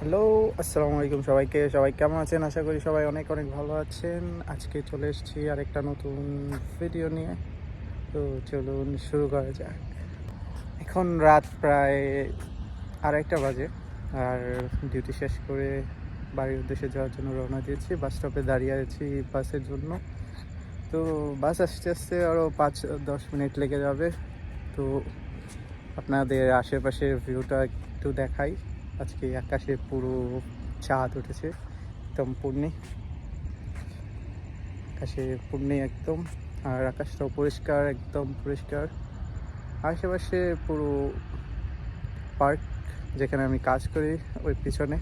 Hello আসসালামু আলাইকুম সবাইকে। সবাই কেমন আছেন? আশা করি সবাই অনেক অনেক ভালো আছেন। আজকে চলে এসেছি আরেকটা নতুন ভিডিও নিয়ে। তো চলুন শুরু করা যাক। এখন রাত প্রায় আড়াইটা বাজে। আর ডিউটি শেষ করে বাড়ির উদ্দেশ্যে যাওয়ার জন্য রওনা দিয়েছি। বাস স্টপে দাঁড়িয়ে আছি বাসের জন্য। তো বাস আসতে আসতে আরও পাঁচ, দশ মিনিট লেগে যাবে। তো আপনাদের আশেপাশের ভিউটা একটু দেখাই। আজকে আকাশে পুরো চাঁদ উঠেছে, একদম পূর্ণি। আকাশে পূর্ণি একদম, আর আকাশটাও পরিষ্কার, একদম পরিষ্কার। আশেপাশে পুরো পার্ক যেখানে আমি কাজ করি, ওই পিছনে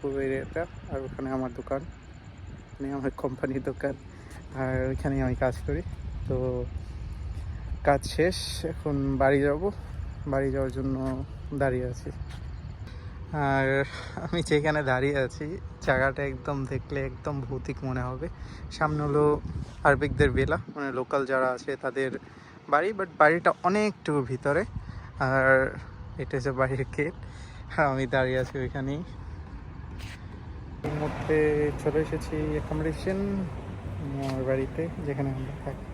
পুরো এরিয়াটা, আর ওখানে আমার দোকান ওখানে আমার কোম্পানির দোকান, আর ওইখানেই আমি কাজ করি। তো কাজ শেষ, এখন বাড়ি যাব, বাড়ি যাওয়ার জন্য দাঁড়িয়ে আছি। আর আমি যেখানে দাঁড়িয়ে আছি, জায়গাটা একদম দেখলে একদম ভৌতিক মনে হবে। সামনে হলো আরবিকদের বেলা মানে লোকাল যারা আছে তাদের বাড়ি বাট বাড়িটা অনেকটুকু ভিতরে। আর এটা হচ্ছে বাড়ির গেট আমি দাঁড়িয়ে আছি ওইখানেই। মুহূর্তে চলে এসেছি অ্যাকোমোডেশন আমার বাড়িতে, যেখানে আমরা থাকি।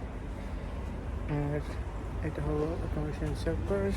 আর এটা হলো অ্যাকোমোডেশন চারপাশ